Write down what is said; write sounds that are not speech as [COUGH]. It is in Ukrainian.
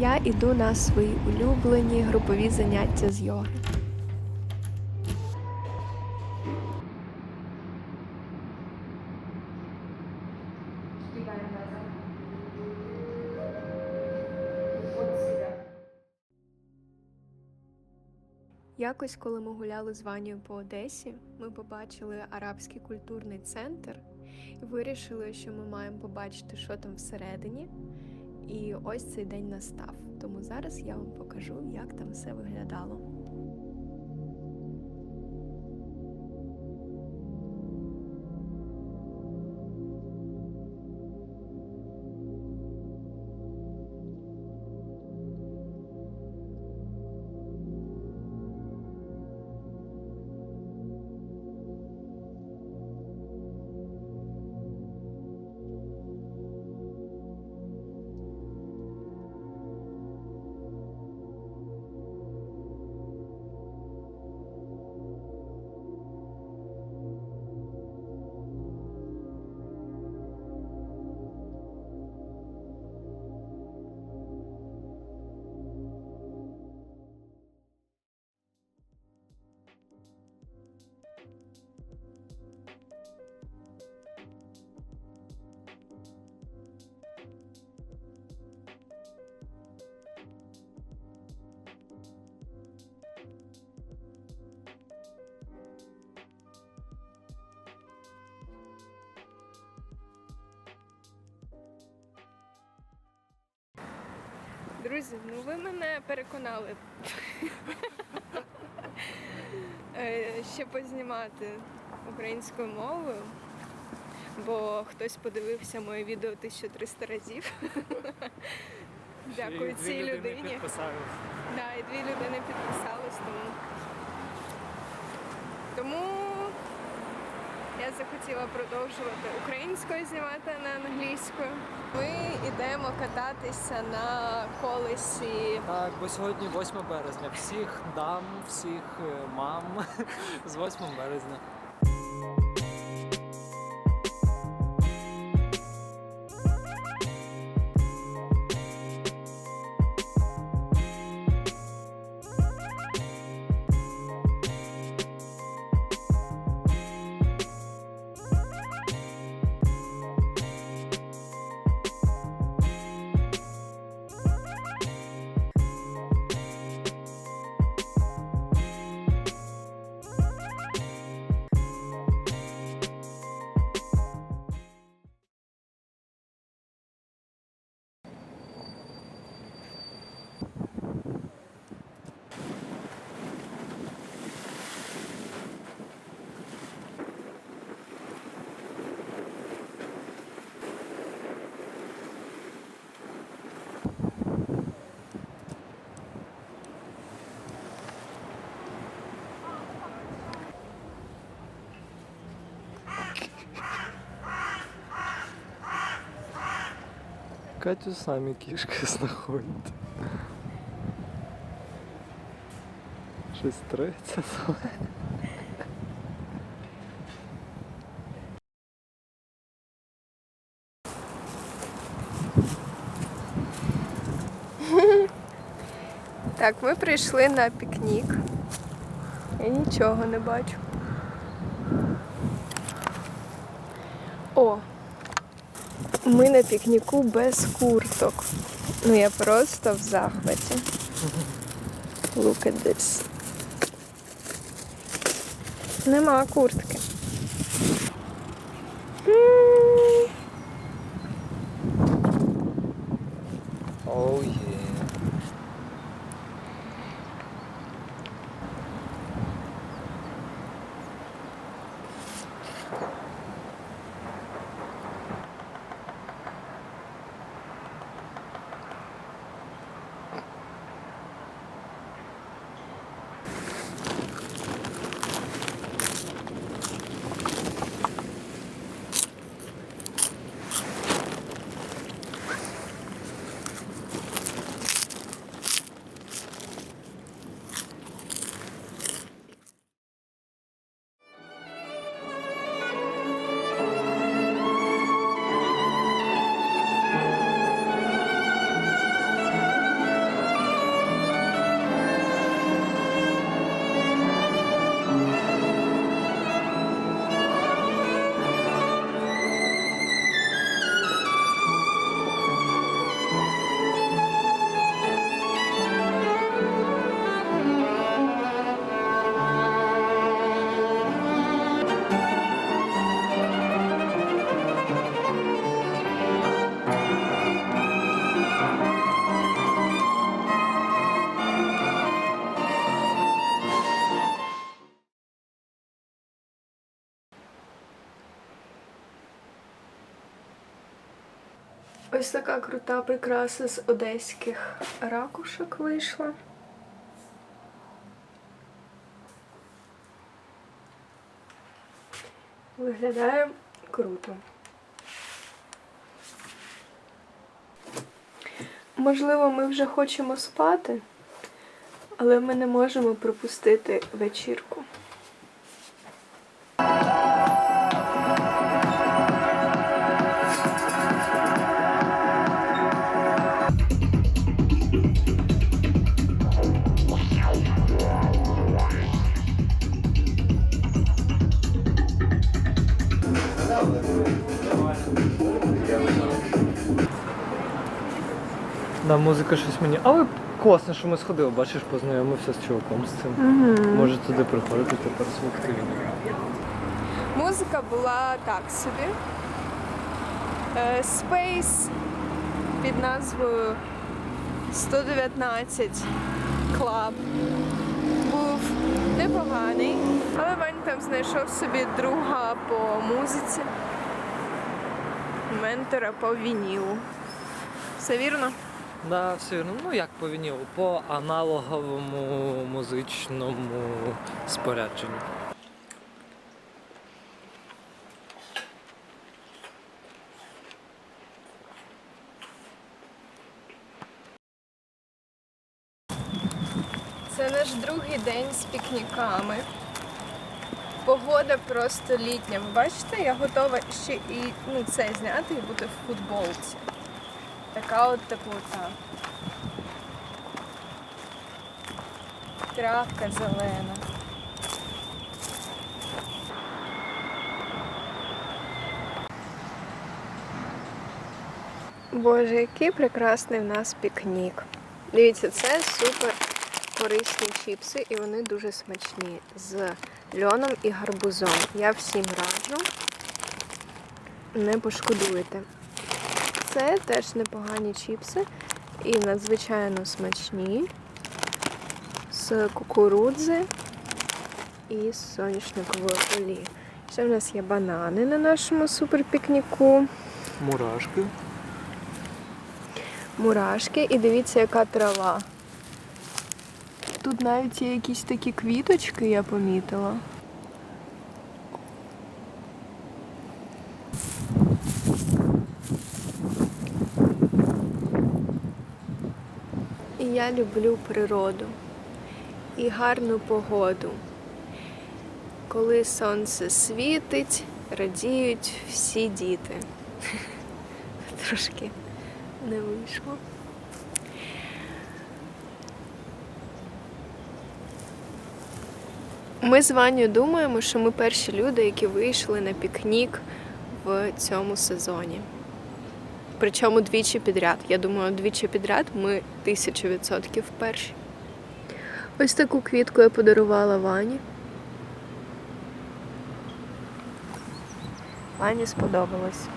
Я іду на свої улюблені групові заняття з йоги. Якось, коли ми гуляли з Ванією по Одесі, ми побачили арабський культурний центр і вирішили, що ми маємо побачити, що там всередині. І ось цей день настав. Тому зараз я вам покажу, як там все виглядало. Друзі, ну ви мене переконали Е, ще познімати українською мовою, бо хтось подивився моє відео 1300 разів. Дякую цій людині. Да, і дві людини підписались, тому. Тому захотіла продовжувати українською знімати, а не англійською. Ми йдемо кататися на колесі. Так, бо сьогодні 8 березня. Всіх дам, всіх е, мам [LAUGHS] з 8 березня. Катю самі кішки знаходять. [LAUGHS] Щось треться. [LAUGHS] Так, ми прийшли на пікнік. Я нічого не бачу. О! Ми на пікніку без курток. Ну я просто в захваті. Look at this. Нема куртки. Ось така крута прикраса з одеських ракушок вийшла. Виглядає круто. Можливо, ми вже хочемо спати, але ми не можемо пропустити вечірку. Музика щось мені. Але класно, що ми сходили, бачиш, познайомився з чуваком з цим. Може туди приходити тепер смакти. Музика була так собі. Е, Space під назвою 119 Club був непоганий, але Вань там знайшов собі друга по музиці, ментора по вінілу. Все вірно? Да, все. Ну як по вінілу, по аналоговому музичному спорядженню. Це наш другий день з пікніками. Погода просто літня. Ви бачите, я готова ще і ну, це зняти і бути в футболці. Така от теплота. Травка зелена. Боже, який прекрасний в нас пікнік. Дивіться, це супер корисні чіпси, і вони дуже смачні з льоном і гарбузом. Я всім раджу. Не пошкодуєте. Це теж непогані чіпси і надзвичайно смачні з кукурудзи і з соняшникової олії. Ще в нас є банани на нашому суперпікніку. Мурашки. мурашки, і дивіться, яка трава. Тут навіть є якісь такі квіточки, я помітила. Я люблю природу і гарну погоду. Коли сонце світить, радіють всі діти. [LAUGHS] Трошки не вийшло. Ми з Ваню думаємо, що ми перші люди, які вийшли на пікнік в цьому сезоні. Причому двічі підряд. Я думаю, двічі підряд ми тисячу відсотків перші. Ось таку квітку я подарувала Вані. Вані сподобалось.